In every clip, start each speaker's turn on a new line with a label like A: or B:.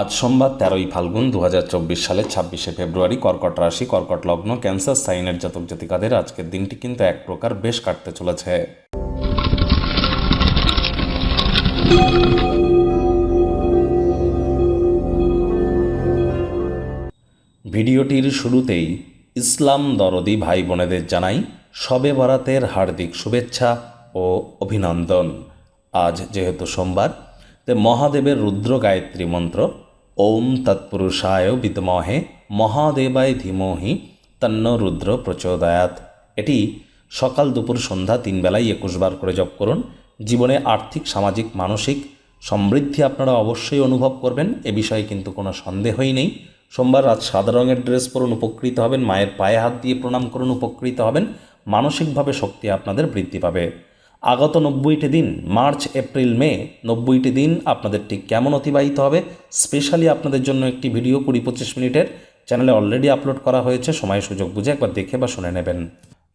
A: আজ সোমবার তেরোই ফাল্গুন দু হাজার চব্বিশ সালের ছাব্বিশে ফেব্রুয়ারি কর্কট রাশি, কর্কট লগ্ন, ক্যান্সার, সাইনের জাতক জাতিকাদের আজকের দিনটি কিন্তু এক প্রকার বেশ কাটতে চলেছে। ভিডিওটির শুরুতেই ইসলাম দরদি ভাই বোনেদের জানাই শবে বরাতের হার্দিক শুভেচ্ছা ও অভিনন্দন। আজ যেহেতু সোমবার তে মহাদেবের রুদ্র গায়ত্রী মন্ত্র, ওম তৎপুরুষায় বিদমহে, মহাদেবায় ধীমহি, তন্ন রুদ্র প্রচোদয়াত। এটি সকাল দুপুর সন্ধ্যা তিন বেলায় একুশ বার করে জপ করুন। জীবনে আর্থিক, সামাজিক, মানসিক সমৃদ্ধি আপনারা অবশ্যই অনুভব করবেন। এ বিষয়ে কিন্তু কোনো সন্দেহই নেই। সোমবার রাত সাদা রঙের ড্রেস পরুন, উপকৃত হবেন। মায়ের পায়ে হাত দিয়ে প্রণাম করুন, উপকৃত হবেন। মানসিকভাবে শক্তি আপনাদের বৃদ্ধি পাবে। আগত নব্বইটি দিন, মার্চ, এপ্রিল, মে, নব্বইটি দিন আপনাদের ঠিক কেমন অতিবাহিত হবে? স্পেশালি আপনাদের জন্য একটি ভিডিও কুড়ি পঁচিশ মিনিটের চ্যানেলে অলরেডি আপলোড করা হয়েছে, সময় সুযোগ বুঝে একবার দেখে বা শুনে নেবেন।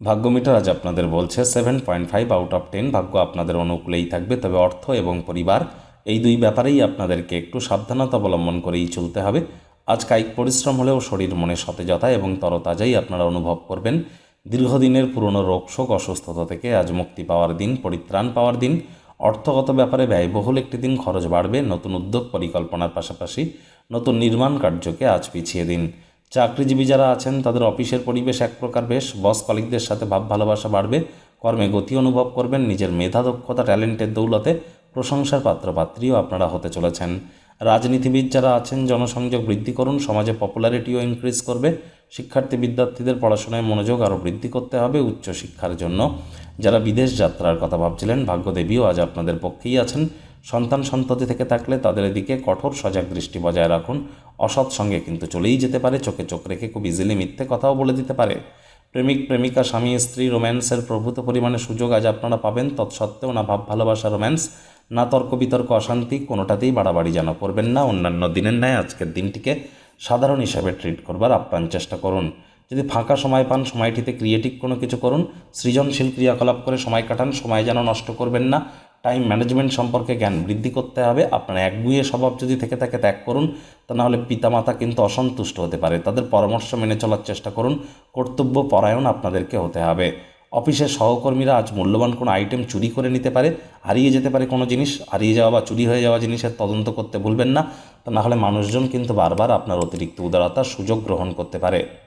A: ভাগ্যমিটার আজ আপনাদের বলছে seven point five out of ten ভাগ্য আপনাদের অনুকূলেই থাকবে, তবে অর্থ এবং পরিবার এই দুই ব্যাপারেই আপনাদেরকে একটু সাবধানতা অবলম্বন করেই চলতে হবে। আজ কায়িক পরিশ্রম হলেও শরীর মনে সতেজতা এবং তরতাজাই আপনারা অনুভব করবেন। দীর্ঘদিনের পুরনো রোগ শোক অসুস্থতা থেকে আজ মুক্তি পাওয়ার দিন, পরিত্রাণ পাওয়ার দিন। অর্থগত ব্যাপারে ব্যয়বহুল একটি দিন, খরচ বাড়বে, নতুন উদ্যোগ পরিকল্পনার পাশাপাশি নতুন নির্মাণ কার্যকে আজ পিছিয়ে দিন। চাকরিজীবী যারা আছেন, তাদের অফিসের পরিবেশ এক প্রকার বেশ। বস কলিকদের সাথে ভাব ভালোবাসা বাড়বে, কর্মে গতি অনুভব করবেন, নিজের মেধা, দক্ষতা, ট্যালেন্টের দৌলতে প্রশংসার পাত্রপাত্রীও আপনারা হতে চলেছেন। রাজনীতিবিদ যারা আছেন, জনসংযোগ বৃদ্ধি করুন, সমাজে পপুলারিটিও ইনক্রিজ করবে। শিক্ষার্থী বিদ্যার্থীদের পড়াশোনায় মনোযোগ আরও বৃদ্ধি করতে হবে উচ্চশিক্ষার জন্য। যারা বিদেশ যাত্রার কথা ভাবছিলেন, ভাগ্যদেবীও আজ আপনাদের পক্ষেই আছেন। সন্তান সন্ততি থেকে থাকলে তাদের দিকে কঠোর সজাগ দৃষ্টি বজায় রাখুন। অসৎ সঙ্গে কিন্তু চলেই যেতে পারে, চোখে চোখ রেখে খুব ইজিলি মিথ্যে কথাও বলে দিতে পারে। প্রেমিক, প্রেমিকা, স্বামী, স্ত্রী, রোম্যান্সের প্রভূত পরিমাণে সুযোগ আজ আপনারা পাবেন। তৎসত্ত্বেও না ভাব ভালোবাসা রোম্যান্স, না তর্ক বিতর্ক অশান্তি, কোনোটাতেই বাড়াবাড়ি যেন করবেন না। অন্যান্য দিনের ন্যায় আজকের দিনটিকে সাধারণ হিসাবে ট্রিট করবার আপ্রাণ চেষ্টা করুন। যদি ফাঁকা সময় পান, সময়টিতে ক্রিয়েটিভ কোনো কিছু করুন। সৃজনশীল ক্রিয়াকলাপ করে সময় কাটান, সময় যেন নষ্ট করবেন না। টাইম ম্যানেজমেন্ট সম্পর্কে জ্ঞান বৃদ্ধি করতে হবে। আপনার একগুয়ে স্বভাব যদি থেকে থাকে, ত্যাগ করুন। তা নাহলে পিতামাতা কিন্তু অসন্তুষ্ট হতে পারে। তাদের পরামর্শ মেনে চলার চেষ্টা করুন। কর্তব্য পরায়ণ আপনাদেরকে হতে হবে। অফিসের সহকর্মীরা আজ মূল্যবান কোনো আইটেম চুরি করে নিতে পারে, হারিয়ে যেতে পারে কোনো জিনিস, হারিয়ে যাওয়া বা চুরি হয়ে যাওয়া জিনিসের তদন্ত করতে ভুলবেন না, তা নাহলে মানুষজন কিন্তু বারবার আপনার অতিরিক্ত উদারতার সুযোগ গ্রহণ করতে পারে।